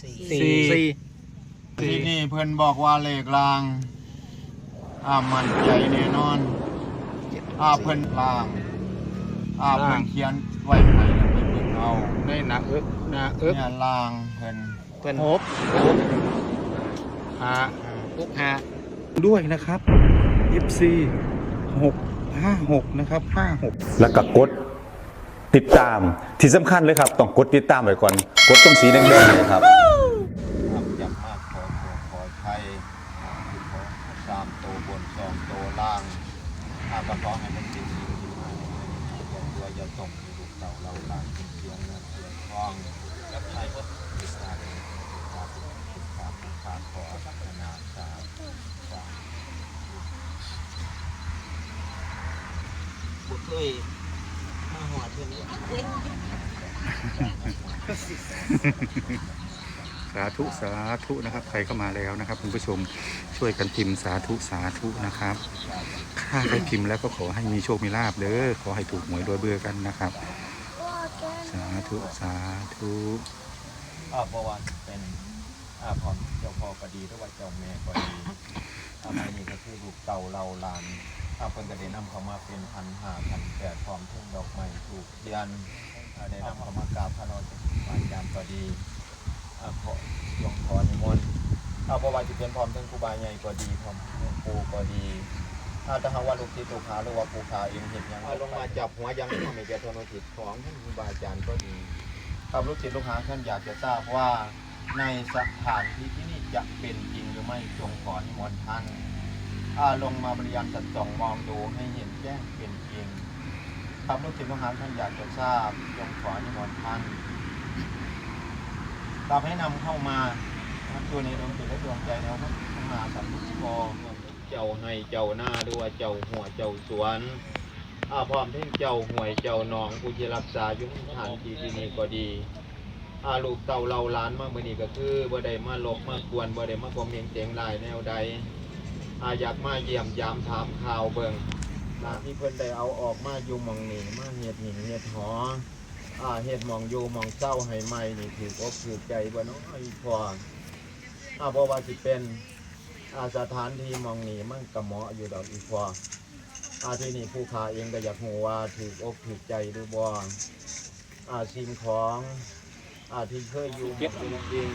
สี่สี่สี่ที่นี่เพิ่นบอกว่าเลขลางอ่ามันใจแน่นอนอ่าเพิ่นลางอ่าเพิ่นเขียนไว้ให้แล้วไปเบิ่งเอาในหนาเอิกหนาเอิกเนี่ยลางเพิ่นเพิ่นหกหาหกหาด้วยนะครับ FC 6 5 6 นะครับ 56 แล้วก็กด ติดตามที่สำคัญเลยครับ ต้องกดติดตามไว้ก่อน กดตรงสีแดงๆเนี่ยครับอับจับมากขอขอขอไทยขอสามโตวบนสองโตวล่างอาก็ขอให้มันเป็นสิ่งที่มาอย่าตัวอย่าตกในลูกเต่าเราหลานเป็นเสียงเงินเสียงทองรับใช้ก็ติดตามครับติดตามขาขอพัฒนาสาสาบุเคยมาหอดเพื่อนนี้ สาธุสาธุนะครับ ใครเข้ามาแล้วนะครับคุณผู้ชมช่วยกันพิมพ์สาธุสาธุนะครับถ้าใครพิมพ์แล้วก็ขอให้มีโชคมีลาบเด้อขอให้ถูกหวยรวยเบื่อกันนะครับ สาธุสาธุอาบวานเป็นอาพรเจ้าพ่อก็ดีหรือว่าเจ้าแม่ก็ดีอามานี่ก็คือลูกเต่าเราลาน อาเพิ่นก็ได้นำเขามาเป็นพันห้าพันแปดพร้อมทุ่งดอกไม้ถูกเทียนอ่าได้นำเขามากราบพระนอนบานยามก็ดีอาขอหลวงขอนิมนต์อาเพราะว่าจะเป็นพร้อมทั้งครูบาใหญ่ก็ดีพร้อมครูก็ดีอาถ้าหาว่าลูกศิษย์ลูกหาหรือว่าผู้ขาเองเห็นยังลงมาจับหัวยังทำให้แก่ทนทิศของท่านครูบาอาจารย์ก็ดีครับลูกศิษย์ลูกหาท่านอยากจะทราบว่าในสถานที่ที่นี่จะเป็นจริงหรือไม่จงขอนิมนต์ท่าน อาลงมาบริยามจัดส่องมองดูให้เห็นแจ้งเป็นจริงครับลูกศิษย์ลูกหาท่านอยากจะทราบจงขอนิมนต์ท่านตามให้นำเข้ามาตัวในดวงจิตและดวงใจแล้วครับข้างหน้าสัมพุทธโกเจ้าให้เจ้าหน้าด้วยเจ้าหัวเจ้าสวนอาพร้อมทั้งเจ้าห่วยเจ้านองผู้ที่รักษายุ่งฐานที่ที่นี่ก็ดีอาลูกเต่าเราล้านมาเมื่อนี้ก็คือบ่ได้มาลบมากวนบ่ได้มาคอมเมนต์เสียงลายแนวใด อาอยากมาเยี่ยมยามถามข่าวเบิ่งน้าที่เพิ่นได้เอาออกมาอยู่หมองนี่มาเฮ็ดหินเฮ็ดหออ่าเฮ็ดหมองอยู่หมองเศร้าให้ใหม่นี่ถืออกถือใจบ่น้อยพออ่าบ่ว่าสิเป็นอาสถานที่มองนี่มันก็เหมาะอยู่ดอกอีพออาที่นี่ผู้ค้าเองก็อยากหูว่าถืออกถือใจหรือบ่อาสิ่งของอาที่เคยอยู่เก็บจริง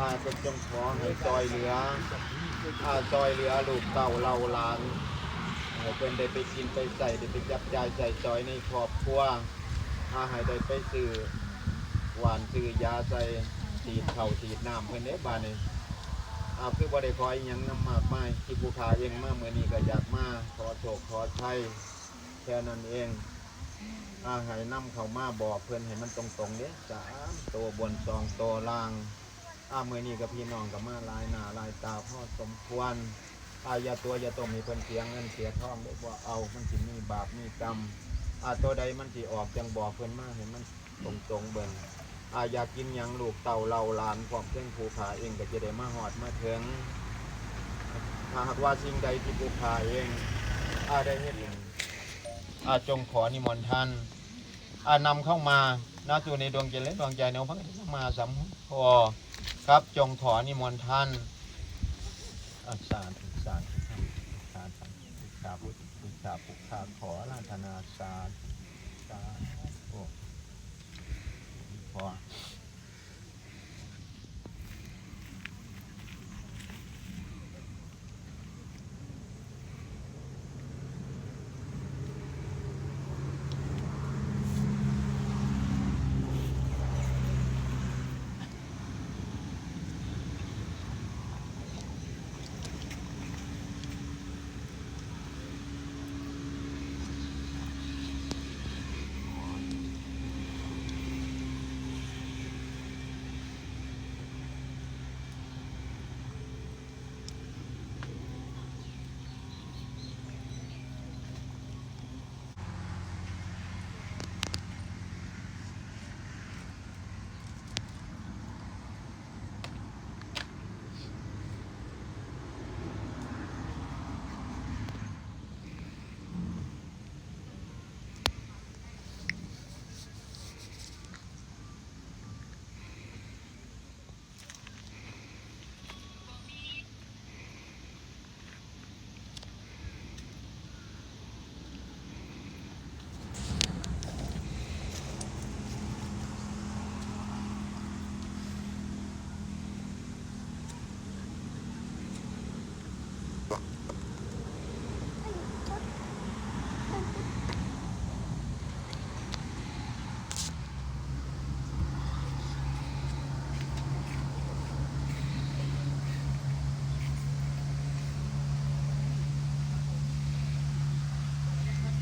ๆอาเป็นจงขอให้จอยเหลืออาจอยเหลือลูกเต่าเราหลานให้เป็นได้ไปกินไปใส่ได้ไปจับจ่ายใส่จอยในครอบครัวอาให้ได้ไปซื้อหวานซื้อยาใส่ฉีดเข่าฉีดน้ำเพื่อนเด้บ้านนี้อาคือบ่ได้ขออีหยังน้ำมากมายที่ผู้ขาเองมาเมื่อนี้ก็อยากมาขอโชคขอชัยแค่นั้นเองอาให้นำเขามาบอกเพื่อนให้มันตรงๆเด้ยสามตัวบนสองตัวล่าง อาเมื่อนี้กับพี่น้องกับมาลายหน้าลายตาพ่อสมควรอาอย่าตัวอย่าตมให้เพิ่นเสียงเงินเสียทองได้บ่เอามันสิมีบาปมีกรรมอาตัวใดมันสิออกจังบอกเพิ่นมาให้มันตรงๆเบิ่งอาอยากกินหยังลูกเต่าเราหลานความเพ่งภูผาเองก็จะได้มาหอดมาเถึงถ้าหากว่าสิ่งใดที่ภูผาเองอาได้เห็นอาจงขอนิมนต์ท่านอานำเข้ามานาสู่ในดวงใจและดวงใจแนวพระกมาสัมพอ ครับ จงขอนิมนต์ท่านอาจารย์อาจารย์อาธุสาจารย์อาพุทธาขอราธนาสาธุสาธุ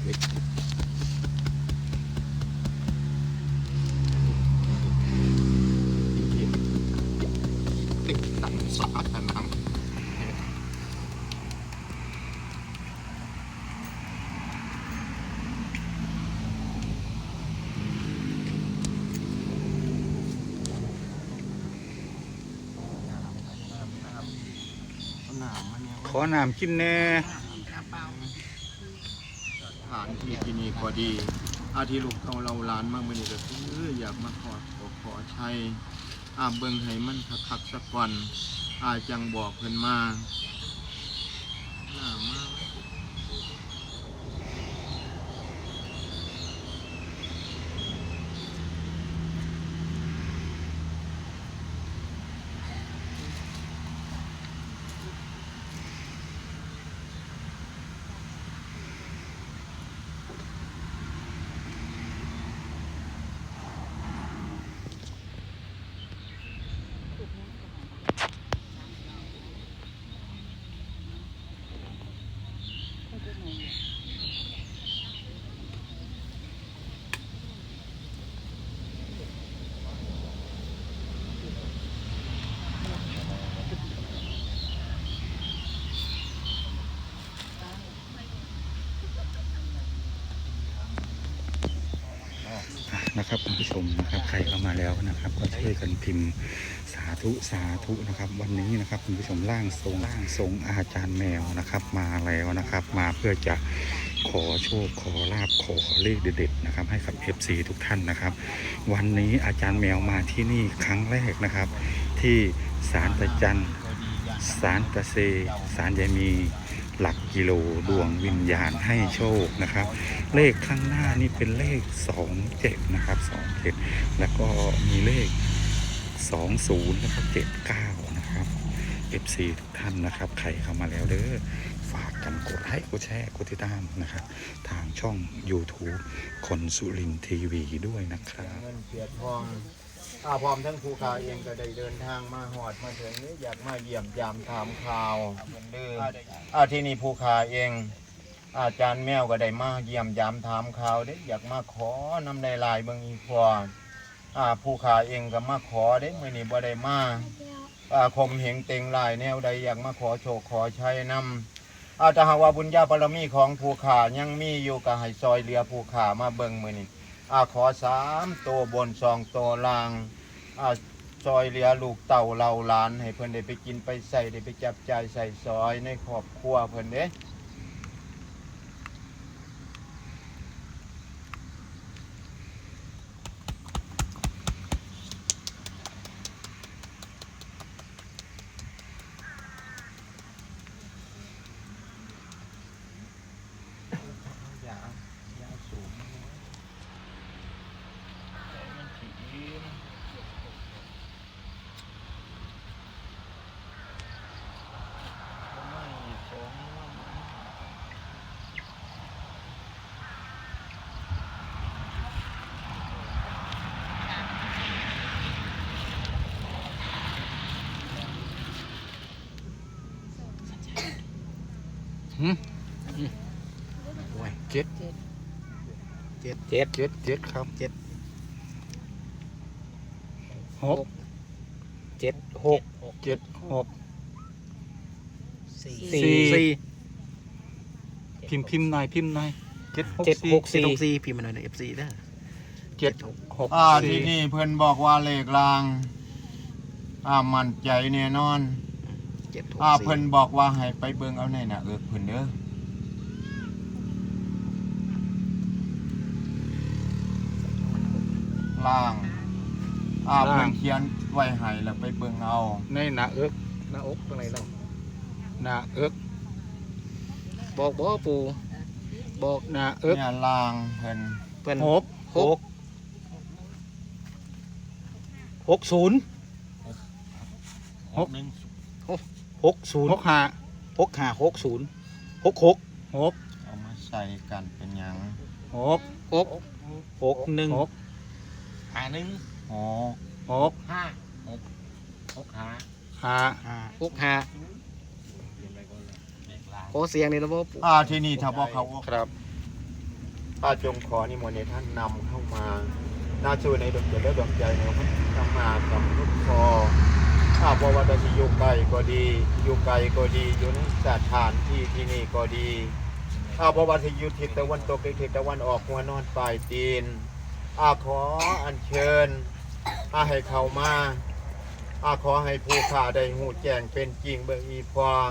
ขขอน้ำกินแน่างที่ที่นี่ก็ดี อาทิลูกเขาเราล้านมากมื่อนี้ก็คืออยากมาขอขอขอใช้อาเบิงให้มันคักๆสักวันอาจังบอกเพิ่นมา นะครับคุณผู้ชมนะครับใครเข้ามาแล้วนะครับ ก็ช่วยกันพิมพ์สาธุสาธุนะครับ วันนี้นะครับคุณผู้ชมร่างทรงร่างทรงอาจารย์แมวนะครับ มาแล้วนะครับ มาเพื่อจะขอโชคขอลาบขอเลขเด็ดๆนะครับ ให้กับ FC ทุกท่านนะครับ วันนี้อาจารย์แมวมาที่นี่ครั้งแรกนะครับ ที่ศาลตะจันสารตะเซสารยายมี หลักกิโลดวงวิญญาณให้โชคนะครับ เลขข้างหน้านี่เป็นเลข 27 นะครับ27 แล้วก็มีเลข 20 แล้วก็79 นะครับ FC ทุกท่านนะครับใครเข้ามาแล้วเด้อฝากกันกดไลค์กดแชร์กดติดตามนะครับ ทางช่อง YouTube คนสุรินทีวีด้วยนะครับ เงินเสียทองอาพร้อมทั้งภูขาเองก็ได้เดินทางมาหอดมาถึงนี้อยากมาเยี่ยมยามถามข่าวเหมือนเดิมอาที่นี่ภูขาเอง อาจารย์แมวก็ได้มาเยี่ยมยามถามข่าวเด้อยากมาขอนำในลายเบิ่งอีกพออ่าภูขาเองก็มาขอเด้มื่อนี้บ่ได้มาอ่าคมเหงเต็งลายแนวใดอยากมาขอโชคขอชัยนำอาถ้าหากว่าบุญญาบารมีของภูขายังมีอยู่ก็ให้ซอยเรือภูขามาเบิ่งมื้อนี้ อาขอสามตัวบนสองตัวล่างอาซอยเหลือลูกเต่าเราหลาน ให้เพิ่นได้ไปกินไปใส่ได้ไปจับจ่ายใส่ซอยในครอบครัวเพิ่นเด้อย่าอย่าสูงมันถีบไม่สอง โอ้ยเจ็ด เจ็ด เจ็ดเจ็ดเจ็ดครับเจ็ดหกเจ็ดหกเจ็ดหกสี่สี่สี่สี่พิมพ์พิมพ์หน่อยพิมพ์หน่อยเจ็ดหกเจ็ดสี่หกสี่สี่พิมพ์มาหน่อยในเอฟซีนะเจ็ดหกอ่าสี่ที่นี่เพิ่นบอกว่าเลขลาง อ่ามั่นใจแน่นอนเจ็ดหกอ่าสี่เพิ่นบอกว่าให้ไปเบิ่งเอาในน่ะเอิกเพิ่นเด้อ ล่างอ่าเพิ่นเขียนไว้ให้แล้วไปเบิ่งเอาในหนาเอิกหน้าอกตรงไหนเราหนาเอิกบอกบอกปูบอกหนาเอิกเนี่ยล่างเพิ่นเพื่อนหกหก หกศูนย์หกหกศูนย์หกห้าหกห้าหกศูนย์หกหกหกเอามาใส่กันเป็นหยังหกหกหกหนึ่งหกหาหนึ่งอ๋อหกห้าหกหกหาห้าห้าหกห้าเลขลางโอเสียงนี่แล้วบ่ปูอ่าที่นี่ถ้าบอกเขาครับอาจงขอนิมนต์ให้ท่านนำเข้ามาน่าช่วยในดวงใจและดวงใจในพระธรรมากับลูกคอถ้าบอกว่าจะอยู่ไกลก็ดี อยู่ไกลก็ดี อยู่ในสถานที่ที่นี่ก็ดีถ้าบอกว่าจะอยู่ทิศตะวันตกหรือทิศตะวันออกหัวนอนปลายตีน อาขออัญเชิญอาให้เข้ามาอาขอให้ผู้ข่าได้หูแจ้งเป็นจริงเบิกอีฟอง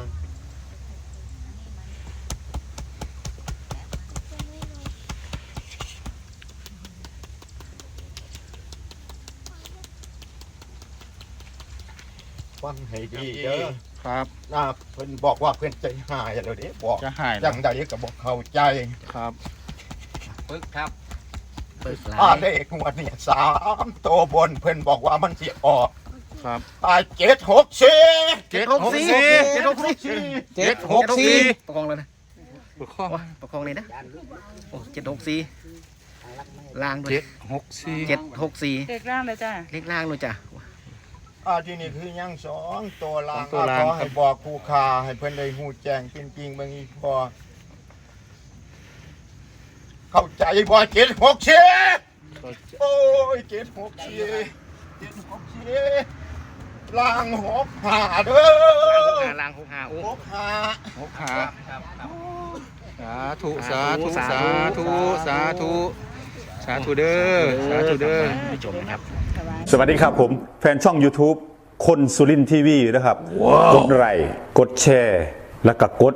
ฟังให้ดีเด้อครับน่าเพิ่นบอกว่าเพิ่นใจหายแล้วเด้บอกจะหายจังใดก็บอกเข้าใจครับ ปึ๊กครับ ปึ๊กหลาถ้ายเลขงวดนี้สามตัวบนเพิ่นบอกว่ามันสิออกครับตายเจ็ดหกสี่เจ็ดหกสี่เจ็ดหกสี่เจ็ดหกสี่ประคองเลยนะบุคคลโอ้ยประคองเลยนะโอ้เจ็ดหกสี่ล่างด้วยเจ็ดหกสี่เจ็ดหกสี่เด็กร่างเลยจ้าเลขล่างด้วยจ้ะ อ่าที่นี่คือยังสองตัวลางอ่าขอให้บอกผู้ค้าให้เพิ่นได้ฮู้แจ้งจริงๆเบิ่งอีกพอ เข้าใจบ่เจ็ดหกสี่โอ้ยเจ็ดหกสี่เจ็ดหกสี่ลางหกห้าเด้อล่างหกห้าโอ้หกห้าหกหาสาธุสาธุสาธุสาธุสาธุเด้อสาธุเด้อผู้ชมนะครับ สวัสดีครับผม แฟนช่อง YouTube คนสุรินทีวีนะครับ กดไลค์กดแชร์ แล้วก็กด